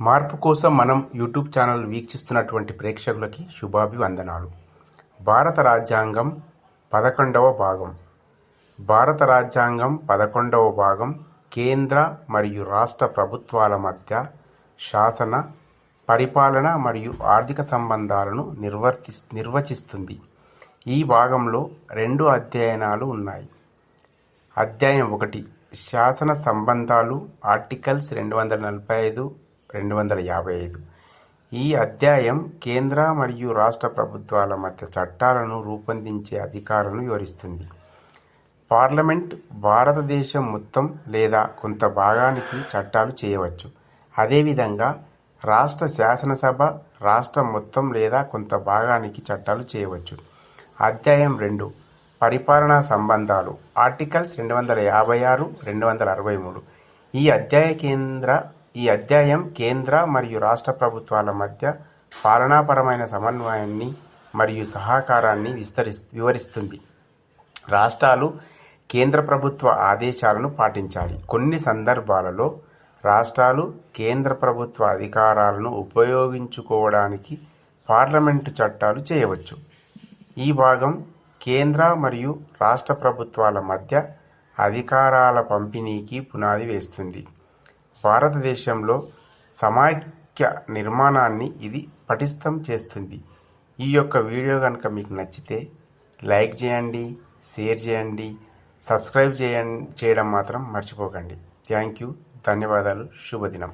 మార్పు కోసం మనం యూట్యూబ్ ఛానల్ వీక్షిస్తున్నటువంటి ప్రేక్షకులకి శుభాభివందనాలు. భారత రాజ్యాంగం పదకొండవ భాగం. భారత రాజ్యాంగం పదకొండవ భాగం కేంద్ర మరియు రాష్ట్ర ప్రభుత్వాల మధ్య శాసన పరిపాలన మరియు ఆర్థిక సంబంధాలను నిర్వర్తి నిర్వచిస్తుంది. ఈ భాగంలో రెండు అధ్యయనాలు ఉన్నాయి. అధ్యాయం ఒకటి. శాసన సంబంధాలు ఆర్టికల్స్ రెండు వందల నలభై ఐదు రెండు వందల యాభై ఐదు. ఈ అధ్యాయం కేంద్ర మరియు రాష్ట్ర ప్రభుత్వాల మధ్య చట్టాలను రూపొందించే అధికారాలను వివరిస్తుంది. పార్లమెంట్ భారతదేశం మొత్తం లేదా కొంత భాగానికి చట్టాలు చేయవచ్చు. అదేవిధంగా రాష్ట్ర శాసనసభ రాష్ట్రం మొత్తం లేదా కొంత భాగానికి చట్టాలు చేయవచ్చు. అధ్యాయం రెండు. పరిపాలనా సంబంధాలు. ఆర్టికల్స్ రెండు వందల యాభై ఆరు రెండు వందల అరవై మూడు. ఈ అధ్యాయ కేంద్ర ఈ అధ్యాయం కేంద్ర మరియు రాష్ట్ర ప్రభుత్వాల మధ్య పాలనాపరమైన సమన్వయాన్ని మరియు సహకారాన్ని విస్తరి వివరిస్తుంది. రాష్ట్రాలు కేంద్ర ప్రభుత్వ ఆదేశాలను పాటించాలి. కొన్ని సందర్భాలలో రాష్ట్రాలు కేంద్ర ప్రభుత్వ అధికారాలను ఉపయోగించుకోవడానికి పార్లమెంటు చట్టాలు చేయవచ్చు. ఈ భాగం కేంద్ర మరియు రాష్ట్ర ప్రభుత్వాల మధ్య అధికారాల పంపిణీకి పునాది వేస్తుంది. భారతదేశంలో సమాఖ్య నిర్మాణాన్ని ఇది పటిష్టం చేస్తుంది. ఈ యొక్క వీడియో కనుక మీకు నచ్చితే లైక్ చేయండి షేర్ చేయండి సబ్స్క్రైబ్ చేయ చేయడం మాత్రం మర్చిపోకండి. Thank you. ధన్యవాదాలు. శుభదినం.